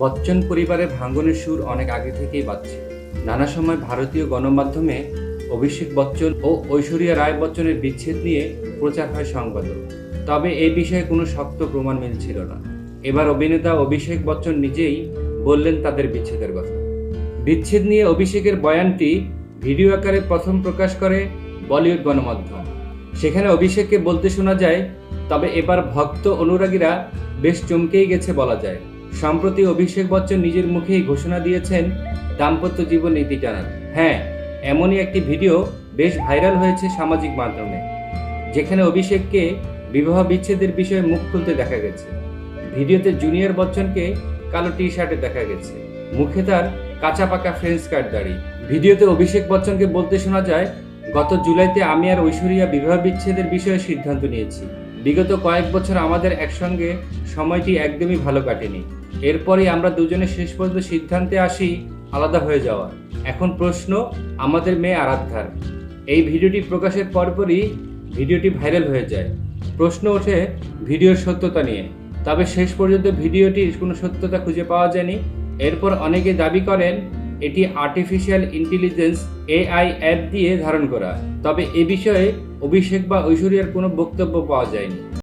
বচ্চন পরিবারের ভাঙ্গনের সুর অনেক আগে থেকেই বাজছে। নানা সময় ভারতীয় গণমাধ্যমে অভিষেক বচ্চন ও ঐশ্বরিয়া রায় বচ্চনের বিচ্ছেদ নিয়ে প্রচার হয় সংবাদও। তবে এই বিষয়ে কোনো শক্ত প্রমাণ মিলছিল না। এবার অভিনেতা অভিষেক বচ্চন নিজেই বললেন তাদের বিচ্ছেদের কথা। বিচ্ছেদ নিয়ে অভিষেকের বয়ানটি ভিডিও আকারে প্রথম প্রকাশ করে বলিউড গণমাধ্যম। সেখানে অভিষেককে বলতে শোনা যায়, তবে এবার ভক্ত অনুরাগীরা বেশ চমকেই গেছে বলা যায়। সম্প্রতি অভিষেক বচ্চন নিজের মুখেই ঘোষণা দিয়েছেন, দাম্পত্য জীবন নীতি টানার। হ্যাঁ এমনই একটি ভিডিও বেশ ভাইরাল হয়েছে সামাজিক মাধ্যমে, যেখানে অভিষেককে বিবাহ বিচ্ছেদের বিষয়ে মুখ খুলতে দেখা গেছে। ভিডিওতে জুনিয়র বচ্চনকে কালো টি শার্টে দেখা গেছে। মুখে তার কাঁচা পাকা ফ্রেঞ্চ কার্ড দাড়ি। ভিডিওতে অভিষেক বচ্চনকে বলতে শোনা যায়, গত জুলাইতে আমি আর ঐশ্বরিয়া বিবাহ বিচ্ছেদের বিষয়ে সিদ্ধান্ত নিয়েছি। বিগত কয়েক বছর আমাদের একসঙ্গে সময়টি একদমই ভালো কাটেনি। এরপরেই আমরা দুজনে শেষ পর্যন্ত সিদ্ধান্তে আসি আলাদা হয়ে যাওয়ার। এখন প্রশ্ন, আমাদের মেয়ে আরাধ্যার। এই ভিডিওটি প্রকাশের পরপরই ভিডিওটি ভাইরাল হয়ে যায়। প্রশ্ন ওঠে ভিডিওর সত্যতা নিয়ে। তবে শেষ পর্যন্ত ভিডিওটির কোনো সত্যতা খুঁজে পাওয়া যায়নি। এরপর অনেকে দাবি করেন এটি আর্টিফিশিয়াল ইন্টেলিজেন্স এআই অ্যাপ দিয়ে ধারণ করা। তবে এ বিষয়ে অভিষেক বা ঐশ্বরিয়ার কোনো বক্তব্য পাওয়া যায়নি।